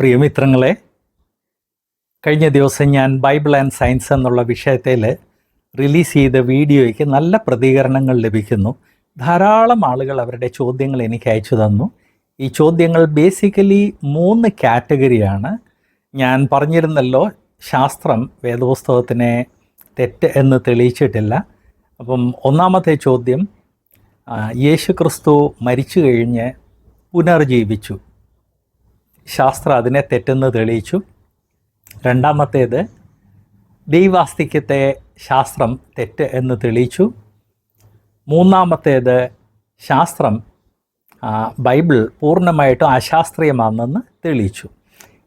പ്രിയമിത്രങ്ങളെ കഴിഞ്ഞ ദിവസം ഞാൻ ബൈബിൾ ആൻഡ് സയൻസ് എന്നുള്ള വിഷയത്തിൽ റിലീസ് ചെയ്ത വീഡിയോയ്ക്ക് നല്ല പ്രതികരണങ്ങൾ ലഭിക്കുന്നു. ധാരാളം ആളുകൾ അവരുടെ ചോദ്യങ്ങൾ എനിക്ക് അയച്ചു തന്നു. ഈ ചോദ്യങ്ങൾ ബേസിക്കലി മൂന്ന് കാറ്റഗറിയാണ് ഞാൻ പറഞ്ഞിരുന്നല്ലോ ശാസ്ത്രം വേദപുസ്തകത്തിനെ തെറ്റ് എന്ന് തെളിയിച്ചിട്ടില്ല. അപ്പം ഒന്നാമത്തെ ചോദ്യം യേശു ക്രിസ്തു മരിച്ചു കഴിഞ്ഞ് പുനർജീവിച്ചു. ശാസ്ത്രം അതിനെ തെറ്റെന്ന് തെളിയിച്ചു. രണ്ടാമത്തേത് ദൈവാസ്തിക്യത്തെ ശാസ്ത്രം തെറ്റ് എന്ന് തെളിയിച്ചു. മൂന്നാമത്തേത് ശാസ്ത്രം ബൈബിൾ പൂർണമായിട്ടും അശാസ്ത്രീയമാണെന്ന് തെളിയിച്ചു.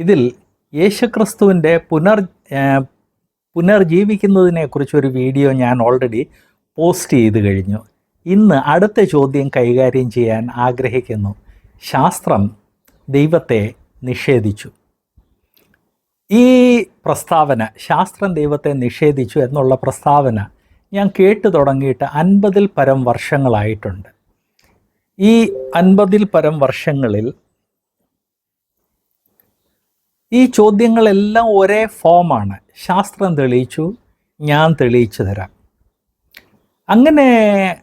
ഇതിൽ യേശുക്രിസ്തുവിന്റെ പുനർ പുനർജീവിക്കുന്നതിനെക്കുറിച്ചൊരു വീഡിയോ ഞാൻ ഓൾറെഡി പോസ്റ്റ് ചെയ്ത് കഴിഞ്ഞു. ഇന്ന് അടുത്ത ചോദ്യം കൈകാര്യം ചെയ്യാൻ ആഗ്രഹിക്കുന്നു. ശാസ്ത്രം ദൈവത്തെ നിഷേധിച്ചു. ഈ പ്രസ്താവന ശാസ്ത്രം ദൈവത്തെ നിഷേധിച്ചു എന്നുള്ള പ്രസ്താവന ഞാൻ കേട്ടു തുടങ്ങിയിട്ട് അൻപതിൽ പരം വർഷങ്ങളായിട്ടുണ്ട്. ഈ അൻപതിൽ പരം വർഷങ്ങളിൽ ഈ ചോദ്യങ്ങളെല്ലാം ഒരേ ഫോമാണ്. ശാസ്ത്രം തെളിയിച്ചു ഞാൻ തെളിയിച്ചു തരാം. അങ്ങനെ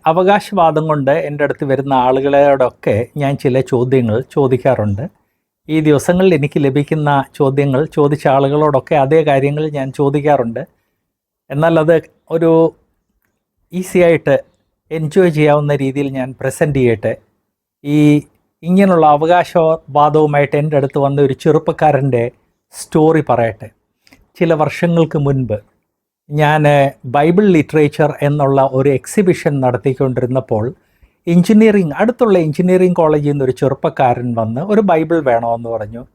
അവകാശവാദം കൊണ്ട് എന്റെ അടുത്ത് വരുന്ന ആളുകളോടൊക്കെ ഞാൻ ചില ചോദ്യങ്ങൾ ചോദിക്കാറുണ്ട്. ഈ ദിവസങ്ങളിൽ എനിക്ക് ലഭിക്കുന്ന ചോദ്യങ്ങൾ ചോദിച്ച ആളുകളോടൊക്കെ അതേ കാര്യങ്ങൾ ഞാൻ ചോദിക്കാറുണ്ട്. എന്നാൽ അത് ഒരു ഈസി ആയിട്ട് എൻജോയ് ചെയ്യാവുന്ന രീതിയിൽ ഞാൻ പ്രസന്റ് ചെയ്യട്ടെ. ഈ ഇങ്ങനെയുള്ള അവകാശവാദവുമായിട്ട് എന്റെ അടുത്ത് വന്ന ഒരു ചെറുപ്പക്കാരന്റെ സ്റ്റോറി പറയട്ടെ. ചില വർഷങ്ങൾക്ക് മുൻപ് ഞാൻ ബൈബിൾ ലിറ്ററേച്ചർ എന്നുള്ള ഒരു എക്സിബിഷൻ നടത്തിക്കൊണ്ടിരുന്നപ്പോൾ എഞ്ചിനീയറിംഗ് അടുത്തുള്ള എഞ്ചിനീയറിംഗ് കോളേജിൽ നിന്ന് ഒരു ചെറുപ്പക്കാരൻ വന്ന് ഒരു ബൈബിൾ വേണമെന്ന് പറഞ്ഞു.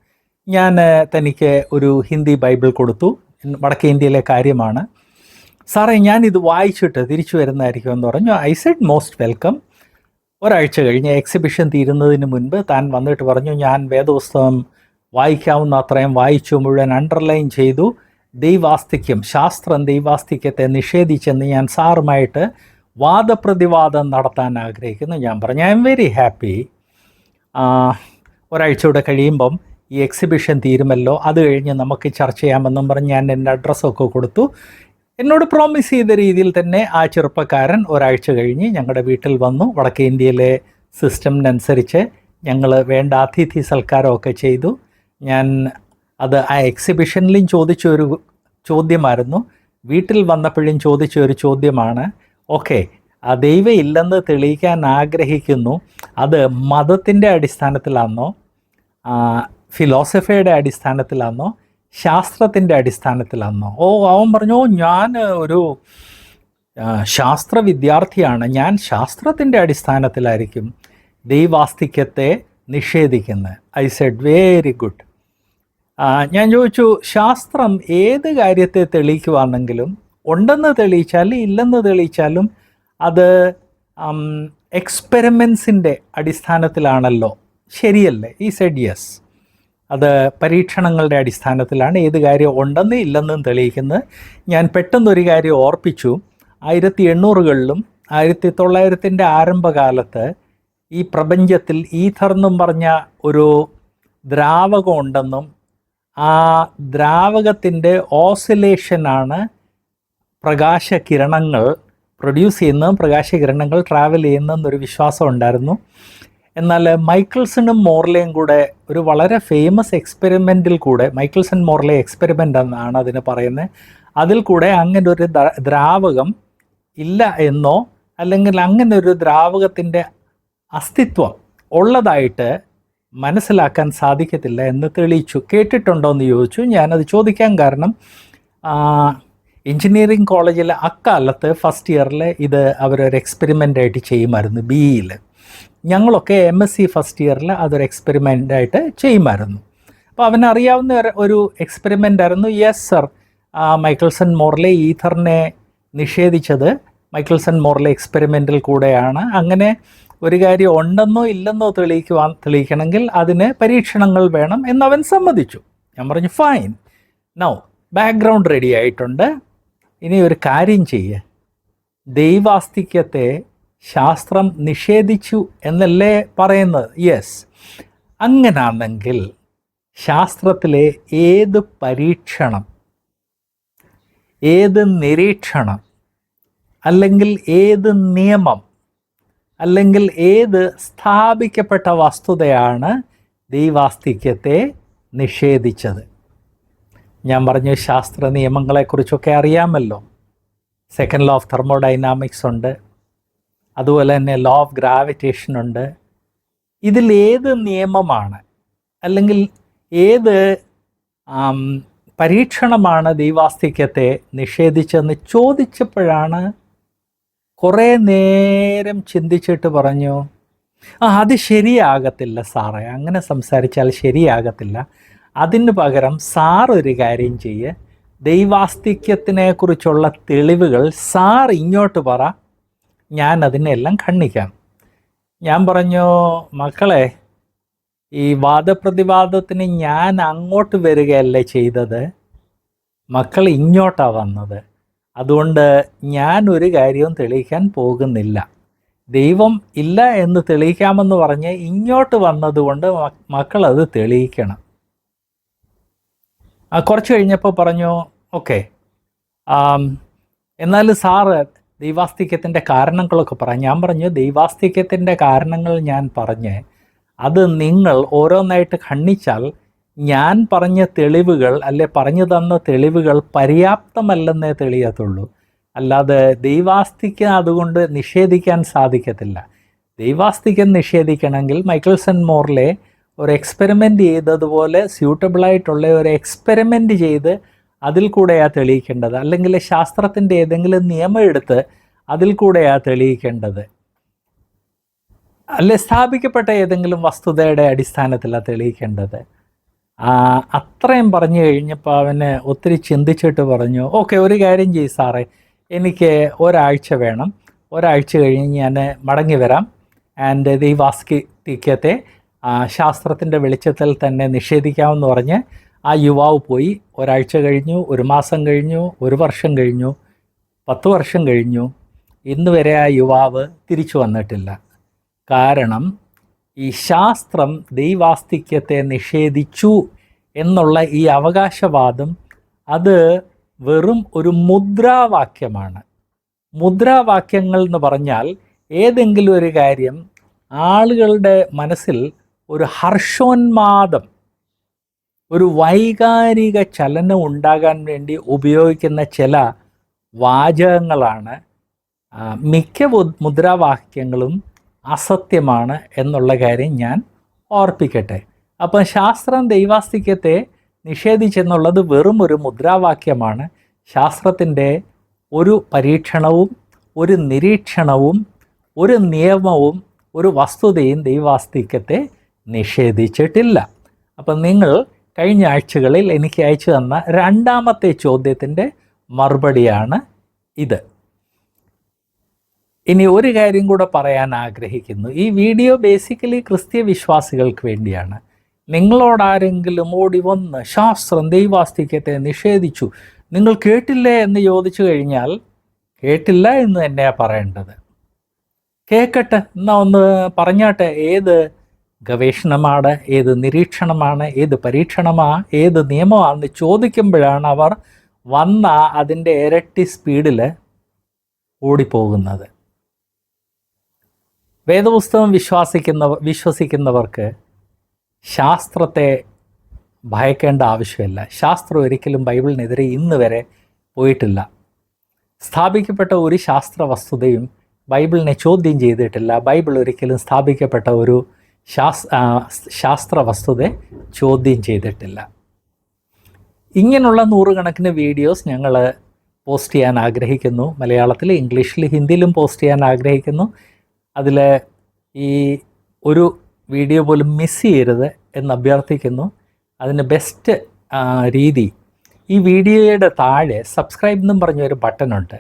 ഞാൻ തനിക്ക് ഒരു ഹിന്ദി ബൈബിൾ കൊടുത്തു. വടക്കേ ഇന്ത്യയിലെ കാര്യമാണ്. സാറേ ഇത് വായിച്ചിട്ട് തിരിച്ചു വരുന്നതായിരിക്കും എന്ന് പറഞ്ഞു. I said most welcome. ഒരാഴ്ച കഴിഞ്ഞ് എക്സിബിഷൻ തീരുന്നതിന് മുൻപ് താൻ വന്നിട്ട് പറഞ്ഞു ഞാൻ വേദപുസ്തകം വായിക്കാവുന്ന അത്രയും വായിച്ചു മുഴുവൻ അണ്ടർലൈൻ ചെയ്തു. ദൈവാസ്തിക്യം ശാസ്ത്രം ദൈവാസ്തിക്യത്തെ നിഷേധിച്ചെന്ന് ഞാൻ സാറുമായിട്ട് വാദപ്രതിവാദം നടത്താൻ ആഗ്രഹിക്കുന്നു. ഞാൻ പറഞ്ഞു ഐ എം വെരി ഹാപ്പി ഒരാഴ്ചയുടെ കഴിയുമ്പം ഈ എക്സിബിഷൻ തീരുമല്ലോ. അത് കഴിഞ്ഞ് നമുക്ക് ചർച്ച ചെയ്യാമെന്നും പറഞ്ഞ് ഞാൻ എന്റെ അഡ്രസ്സൊക്കെ കൊടുത്തു. എന്നോട് പ്രോമിസ് ചെയ്ത രീതിയിൽ തന്നെ ആ ചെറുപ്പക്കാരൻ ഒരാഴ്ച കഴിഞ്ഞ് ഞങ്ങളുടെ വീട്ടിൽ വന്നു. വടക്കേ ഇന്ത്യയിലെ സിസ്റ്റമിനനുസരിച്ച് ഞങ്ങൾ വേണ്ട അതിഥി സൽക്കാരമൊക്കെ ചെയ്തു. ഞാൻ അത് ആ എക്സിബിഷനിലും ചോദിച്ചൊരു ചോദ്യമായിരുന്നു. വീട്ടിൽ വന്നപ്പോഴും ചോദിച്ച ഒരു ചോദ്യമാണ് ഓക്കെ. ആ ദൈവം ഇല്ലെന്ന് തെളിയിക്കാൻ ആഗ്രഹിക്കുന്നു. അത് മതത്തിന്റെ അടിസ്ഥാനത്തിലാണോ ഫിലോസഫിയുടെ അടിസ്ഥാനത്തിലാണോ ശാസ്ത്രത്തിന്റെ അടിസ്ഥാനത്തിലാണോ ഓ അവൻ പറഞ്ഞു "ഓ, ഞാൻ ഒരു ശാസ്ത്ര വിദ്യാർത്ഥിയാണ്. ഞാൻ ശാസ്ത്രത്തിന്റെ അടിസ്ഥാനത്തിലായിരിക്കും ദൈവാസ്തിക്യത്തെ നിഷേധിക്കുന്നത്. I said very good. ഞാൻ ചോദിച്ചു ശാസ്ത്രം ഏത് കാര്യത്തെ തെളിയിക്കുവാണെങ്കിലും ഉണ്ടെന്ന് തെളിയിച്ചാലും ഇല്ലെന്ന് തെളിയിച്ചാലും അത് എക്സ്പെരിമെൻസിന്റെ അടിസ്ഥാനത്തിലാണല്ലോ. ശരിയല്ലേ? ഈ സെഡ് യെസ് അത് പരീക്ഷണങ്ങളുടെ അടിസ്ഥാനത്തിലാണ് ഏത് കാര്യം ഉണ്ടെന്ന് ഇല്ലെന്നും തെളിയിക്കുന്നത്. ഞാൻ പെട്ടെന്നൊരു കാര്യം ഓർപ്പിച്ചു. ആയിരത്തി എണ്ണൂറുകളിലും ആയിരത്തി തൊള്ളായിരത്തിന്റെ ആരംഭകാലത്ത് ഈ പ്രപഞ്ചത്തിൽ ഈഥർ എന്നും പറഞ്ഞ ഒരു ദ്രാവകം ഉണ്ടെന്നും ആ ദ്രാവകത്തിന്റെ ഓസിലേഷനാണ് പ്രകാശകിരണങ്ങൾ പ്രൊഡ്യൂസ് ചെയ്യുന്നതും പ്രകാശകിരണങ്ങൾ ട്രാവൽ ചെയ്യുന്നതെന്നൊരു വിശ്വാസം ഉണ്ടായിരുന്നു. എന്നാൽ മൈക്കിൾസണും മോർലയും കൂടെ ഒരു വളരെ ഫേമസ് എക്സ്പെരിമെന്റിൽ കൂടെ മൈക്കിൾസൺ മോർലെ എക്സ്പെരിമെന്റ് എന്നാണ് അതിന് പറയുന്നത്. അതിൽ കൂടെ അങ്ങനെ ഒരു ദ്രാവകം ഇല്ല എന്നോ അല്ലെങ്കിൽ അങ്ങനെ ഒരു ദ്രാവകത്തിന്റെ അസ്തിത്വം ഉള്ളതായിട്ട് മനസ്സിലാക്കാൻ സാധിക്കത്തില്ല എന്ന് തെളിയിച്ചു. കേട്ടിട്ടുണ്ടോ എന്ന് ചോദിച്ചു. ഞാനത് ചോദിക്കാൻ കാരണം എഞ്ചിനീയറിംഗ് കോളേജിൽ അക്കാലത്ത് ഫസ്റ്റ് ഇയറിൽ ഇത് അവരൊരു എക്സ്പെരിമെന്റ് ആയിട്ട് ചെയ്യുമായിരുന്നു ബി ഇയിൽ ഞങ്ങളൊക്കെ എം എസ് സി ഫസ്റ്റ് ഇയറിൽ അതൊരു എക്സ്പെരിമെന്റ് ആയിട്ട് ചെയ്യുമായിരുന്നു. അപ്പോൾ അവനറിയാവുന്ന ഒരു- എക്സ്പെരിമെന്റ് ആയിരുന്നു. യെസ് സർ മൈക്കിൾസൺ മോർലെ ഈഥറിനെ നിഷേധിച്ചത് മൈക്കിൾസൺ മോർലെ എക്സ്പെരിമെന്റിൽ കൂടെയാണ്. അങ്ങനെ ഒരു കാര്യം ഉണ്ടെന്നോ ഇല്ലെന്നോ തെളിയിക്കുവാൻ തെളിയിക്കണമെങ്കിൽ അതിന് പരീക്ഷണങ്ങൾ വേണം എന്നവൻ സമ്മതിച്ചു. ഞാൻ പറഞ്ഞു ഫൈൻ നൗ ബാക്ക്ഗ്രൗണ്ട് റെഡി ആയിട്ടുണ്ട്. ഇനി ഒരു കാര്യം ചെയ്യേ. ദൈവാസ്തിക്യത്തെ ശാസ്ത്രം നിഷേധിച്ചു എന്നല്ലേ പറയുന്നത്? യെസ് അങ്ങനാണെങ്കിൽ ശാസ്ത്രത്തിലെ ഏത് പരീക്ഷണം ഏത് നിരീക്ഷണം അല്ലെങ്കിൽ ഏത് നിയമം അല്ലെങ്കിൽ ഏത് സ്ഥാപിക്കപ്പെട്ട വസ്തുതയാണ് ദൈവാസ്തിക്യത്തെ നിഷേധിച്ചത്? ഞാൻ പറഞ്ഞു ശാസ്ത്ര നിയമങ്ങളെക്കുറിച്ചൊക്കെ അറിയാമല്ലോ. സെക്കൻഡ് ലോ ഓഫ് തെർമോഡൈനാമിക്സ് ഉണ്ട്. അതുപോലെ തന്നെ ലോ ഓഫ് ഗ്രാവിറ്റേഷൻ ഉണ്ട്. ഇതിൽ നിയമമാണ്? അല്ലെങ്കിൽ ഏത് പരീക്ഷണമാണ് ദൈവാസ്തിക്യത്തെ നിഷേധിച്ചെന്ന് ചോദിച്ചപ്പോഴാണ് കുറേ നേരം ചിന്തിച്ചിട്ട് പറഞ്ഞു ആ അത് ശരിയാകത്തില്ല സാറേ. അങ്ങനെ സംസാരിച്ചാൽ ശരിയാകത്തില്ല. അതിന് പകരം സാർ ഒരു കാര്യം ചെയ്യ്. ദൈവാസ്തിക്യത്തിനെ കുറിച്ചുള്ള തെളിവുകൾ സാർ ഇങ്ങോട്ട് പറ. ഞാൻ അതിനെല്ലാം ഖണ്ഡിക്കാം. ഞാൻ പറഞ്ഞു മക്കളെ ഈ വാദപ്രതിവാദത്തിന് ഞാൻ അങ്ങോട്ട് വരികയല്ലേ ചെയ്തത്? മക്കൾ ഇങ്ങോട്ടാണ് വന്നത്. അതുകൊണ്ട് ഞാൻ ഒരു കാര്യവും തെളിയിക്കാൻ പോകുന്നില്ല. ദൈവം ഇല്ല എന്ന് തെളിയിക്കാമെന്ന് പറഞ്ഞ് ഇങ്ങോട്ട് വന്നതുകൊണ്ട് മക്കൾ അത് തെളിയിക്കണം. കുറച്ച് കഴിഞ്ഞപ്പോൾ പറഞ്ഞു ഓക്കെ. എന്നാൽ സാറ് ദൈവാസ്തിക്യത്തിന്റെ കാരണങ്ങളൊക്കെ പറഞ്ഞു. ഞാൻ പറഞ്ഞു ദൈവാസ്തിക്യത്തിന്റെ കാരണങ്ങൾ ഞാൻ പറഞ്ഞ് അത് നിങ്ങൾ ഓരോന്നായിട്ട് ഖണ്ണിച്ചാൽ ഞാൻ പറഞ്ഞ തെളിവുകൾ അല്ലെ പറഞ്ഞു തന്ന തെളിവുകൾ പര്യാപ്തമല്ലെന്നേ തെളിയത്തുള്ളൂ. അല്ലാതെ ദൈവാസ്തിക്യം അതുകൊണ്ട് നിഷേധിക്കാൻ സാധിക്കത്തില്ല. ദൈവാസ്തിക്യം നിഷേധിക്കണമെങ്കിൽ മൈക്കിൾസൺ മോറിലെ ഒരു എക്സ്പെരിമെന്റ് ചെയ്തതുപോലെ സ്യൂട്ടബിളായിട്ടുള്ള ഒരു എക്സ്പെരിമെന്റ് ചെയ്ത് അതിൽ കൂടെയാണ് തെളിയിക്കേണ്ടത്. അല്ലെങ്കിൽ ശാസ്ത്രത്തിന്റെ ഏതെങ്കിലും നിയമം എടുത്ത് അതിൽ കൂടെയാണ് തെളിയിക്കേണ്ടത്. അല്ലെ സ്ഥാപിക്കപ്പെട്ട ഏതെങ്കിലും വസ്തുതയുടെ അടിസ്ഥാനത്തിലാണ് തെളിയിക്കേണ്ടത്. അത്രയും പറഞ്ഞു കഴിഞ്ഞപ്പോൾ അവന് ഒത്തിരി ചിന്തിച്ചിട്ട് പറഞ്ഞു ഓക്കെ ഒരു കാര്യം ചെയ്യും സാറേ എനിക്ക് ഒരാഴ്ച വേണം. ഒരാഴ്ച കഴിഞ്ഞ് ഞാൻ മടങ്ങി വരാം. ആൻഡ് ദൈവാസ്കിത്യത്തെ ശാസ്ത്രത്തിന്റെ വെളിച്ചത്തിൽ തന്നെ നിഷേധിക്കാമെന്ന് പറഞ്ഞ് ആ യുവാവ് പോയി. ഒരാഴ്ച കഴിഞ്ഞു ഒരു മാസം കഴിഞ്ഞു ഒരു വർഷം കഴിഞ്ഞു പത്ത് വർഷം കഴിഞ്ഞു. ഇന്ന് വരെ ആ യുവാവ് തിരിച്ചു വന്നിട്ടില്ല. കാരണം ഈ ശാസ്ത്രം ദൈവാസ്തിക്യത്തെ നിഷേധിച്ചു എന്നുള്ള ഈ അവകാശവാദം അത് വെറും ഒരു മുദ്രാവാക്യമാണ്. മുദ്രാവാക്യങ്ങൾ എന്ന് പറഞ്ഞാൽ ഏതെങ്കിലും ഒരു കാര്യം ആളുകളുടെ മനസ്സിൽ ഒരു ഹർഷോന്മാദം ഒരു വൈകാരിക ചലനം ഉണ്ടാകാൻ വേണ്ടി ഉപയോഗിക്കുന്ന ചില വാചകങ്ങളാണ് മിക്ക മുദ്രാവാക്യങ്ങളും അസത്യമാണ് എന്നുള്ള കാര്യം ഞാൻ ഓർപ്പിക്കട്ടെ. അപ്പം ശാസ്ത്രം ദൈവാസ്തിക്യത്തെ നിഷേധിച്ചെന്നുള്ളത് വെറും ഒരു മുദ്രാവാക്യമാണ്. ശാസ്ത്രത്തിന്റെ ഒരു പരീക്ഷണവും ഒരു നിരീക്ഷണവും ഒരു നിയമവും ഒരു വസ്തുതയും ദൈവാസ്തിക്യത്തെ നിഷേധിച്ചിട്ടില്ല. അപ്പം നിങ്ങൾ കഴിഞ്ഞ ആഴ്ചകളിൽ എനിക്ക് അയച്ചു തന്ന രണ്ടാമത്തെ ചോദ്യത്തിന്റെ മറുപടിയാണ് ഇത്. ഇനി ഒരു കാര്യം കൂടെ പറയാൻ ആഗ്രഹിക്കുന്നു. ഈ വീഡിയോ ബേസിക്കലി ക്രിസ്ത്യ വിശ്വാസികൾക്ക് വേണ്ടിയാണ്. നിങ്ങളോടാരെങ്കിലും ഓടി വന്ന് ശാസ്ത്രം ദൈവാസ്തിക്യത്തെ നിഷേധിച്ചു നിങ്ങൾ കേട്ടില്ലേ എന്ന് ചോദിച്ചു കഴിഞ്ഞാൽ കേട്ടില്ല എന്ന് തന്നെയാണ് പറയേണ്ടത്. കേൾക്കട്ടെ എന്നാ ഒന്ന് പറഞ്ഞാട്ടെ ഏത് ഗവേഷണമാണ് ഏത് നിരീക്ഷണമാണ് ഏത് പരീക്ഷണമാണ് ഏത് നിയമമാണെന്ന് ചോദിക്കുമ്പോഴാണ് അവർ വന്ന അതിന്റെ ഇരട്ടി സ്പീഡിൽ ഓടിപ്പോകുന്നത്. വേദപുസ്തകം വിശ്വാസിക്കുന്ന വിശ്വസിക്കുന്നവർക്ക് ശാസ്ത്രത്തെ ഭയക്കേണ്ട ആവശ്യമില്ല. ശാസ്ത്രം ഒരിക്കലും ബൈബിളിനെതിരെ ഇന്ന് വരെ പോയിട്ടില്ല. സ്ഥാപിക്കപ്പെട്ട ഒരു ശാസ്ത്ര വസ്തുതയും ബൈബിളിനെ ചോദ്യം ചെയ്തിട്ടില്ല. ബൈബിൾ ഒരിക്കലും സ്ഥാപിക്കപ്പെട്ട ഒരു ശാസ്ത്ര വസ്തുത ചോദ്യം ചെയ്തിട്ടില്ല. ഇങ്ങനെയുള്ള നൂറുകണക്കിന് വീഡിയോസ് ഞങ്ങൾ പോസ്റ്റ് ചെയ്യാൻ ആഗ്രഹിക്കുന്നു. മലയാളത്തിൽ ഇംഗ്ലീഷിൽ ഹിന്ദിയിലും പോസ്റ്റ് ചെയ്യാൻ ആഗ്രഹിക്കുന്നു. അതിൽ ഈ ഒരു വീഡിയോ പോലും മിസ് ചെയ്യരുത് എന്ന് അഭ്യർത്ഥിക്കുന്നു. അതിന് ബെസ്റ്റ് രീതി. ഈ വീഡിയോയുടെ താഴെ സബ്സ്ക്രൈബ് എന്നും പറഞ്ഞ ഒരു ബട്ടണുണ്ട്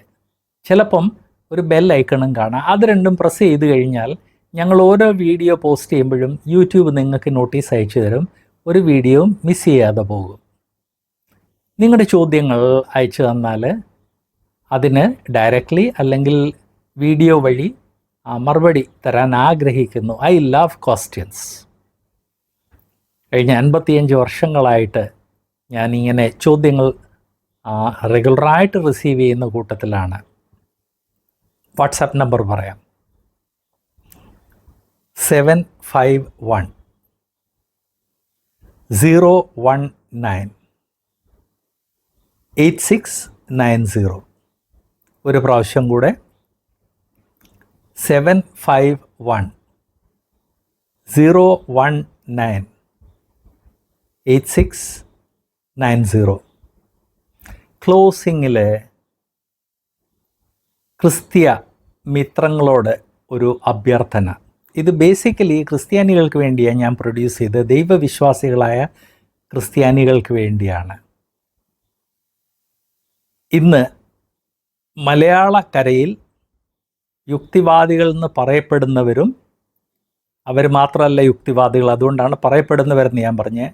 ചിലപ്പം ഒരു ബെൽ ഐക്കണും കാണാം. അത് രണ്ടും പ്രസ് ചെയ്ത് കഴിഞ്ഞാൽ ഞങ്ങൾ ഓരോ വീഡിയോ പോസ്റ്റ് ചെയ്യുമ്പോഴും യൂട്യൂബ് നിങ്ങൾക്ക് നോട്ടീസ് അയച്ചു തരും. ഒരു വീഡിയോ മിസ് ചെയ്യാതെ പോകും. നിങ്ങളുടെ ചോദ്യങ്ങൾ അയച്ചു തന്നാൽ അതിന് ഡയറക്റ്റ്ലി അല്ലെങ്കിൽ വീഡിയോ വഴി മറുപടി തരാൻ ആഗ്രഹിക്കുന്നു. ഐ ലവ് ക്വസ്റ്റ്യൻസ് കഴിഞ്ഞ അൻപത്തിയഞ്ച് വർഷങ്ങളായിട്ട് ഞാൻ ഇങ്ങനെ ചോദ്യങ്ങൾ റെഗുലറായിട്ട് റിസീവ് ചെയ്യുന്ന കൂട്ടത്തിലാണ്. വാട്സാപ്പ് നമ്പർ പറയാം. Seven five one zero one nine eight six nine zero ഒരു പ്രാവശ്യം കൂടെ. Seven five one zero one nine eight six nine zero ക്ലോസിങ്ങിൽ ക്രിസ്തീയ മിത്രങ്ങളോട് ഒരു അഭ്യർത്ഥന. ഇത് ബേസിക്കലി ക്രിസ്ത്യാനികൾക്ക് വേണ്ടിയാണ് ഞാൻ പ്രൊഡ്യൂസ് ചെയ്ത് ദൈവവിശ്വാസികളായ ക്രിസ്ത്യാനികൾക്ക് വേണ്ടിയാണ്. ഇന്ന് മലയാളക്കരയിൽ യുക്തിവാദികൾ എന്ന് പറയപ്പെടുന്നവരും അവർ മാത്രമല്ല യുക്തിവാദികൾ അതുകൊണ്ടാണ് പറയപ്പെടുന്നവരെന്ന് ഞാൻ പറഞ്ഞ്.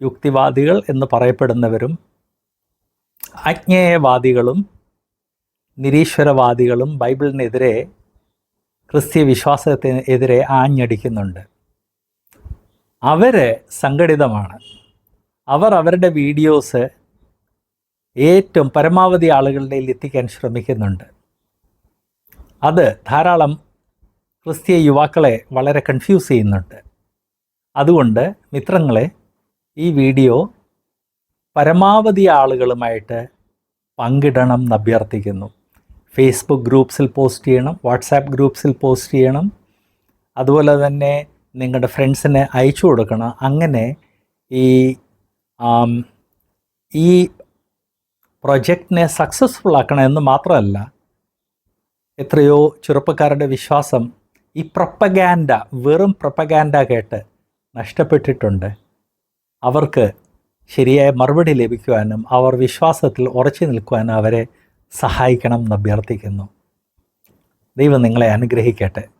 യുക്തിവാദികൾ എന്ന് പറയപ്പെടുന്നവരും അജ്ഞേയവാദികളും നിരീശ്വരവാദികളും ബൈബിളിനെതിരെ ക്രിസ്തീയ വിശ്വാസത്തിന് എതിരെ ആഞ്ഞടിക്കുന്നുണ്ട്. അവർ സംഘടിതമാണ്. അവർ അവരുടെ വീഡിയോസ് ഏറ്റവും പരമാവധി ആളുകളുടെ എത്തിക്കാൻ ശ്രമിക്കുന്നുണ്ട്. അത് ധാരാളം ക്രിസ്തീയ യുവാക്കളെ വളരെ കൺഫ്യൂസ് ചെയ്യുന്നുണ്ട്. അതുകൊണ്ട് മിത്രങ്ങളെ ഈ വീഡിയോ പരമാവധി ആളുകളുമായിട്ട് പങ്കിടണം എന്ന് അഭ്യർത്ഥിക്കുന്നു. ഫേസ്ബുക്ക് ഗ്രൂപ്പ്സിൽ പോസ്റ്റ് ചെയ്യണം വാട്സാപ്പ് ഗ്രൂപ്പ്സിൽ പോസ്റ്റ് ചെയ്യണം. അതുപോലെ തന്നെ നിങ്ങളുടെ ഫ്രണ്ട്സിന് അയച്ചു കൊടുക്കണം. അങ്ങനെ ഈ ഈ പ്രൊജക്റ്റിനെ സക്സസ്ഫുൾ ആക്കണം എന്ന് മാത്രമല്ല എത്രയോ ചെറുപ്പക്കാരുടെ വിശ്വാസം ഈ പ്രൊപ്പഗാൻഡ വെറും പ്രൊപ്പഗാൻഡ കേട്ട് നഷ്ടപ്പെട്ടിട്ടുണ്ട്. അവർക്ക് ശരിയായ മറുപടി ലഭിക്കുവാനും അവർ വിശ്വാസത്തിൽ ഉറച്ചു നിൽക്കുവാനും അവരെ സഹായിക്കണം എന്ന് അഭ്യർത്ഥിക്കുന്നു. ദൈവം നിങ്ങളെ അനുഗ്രഹിക്കട്ടെ.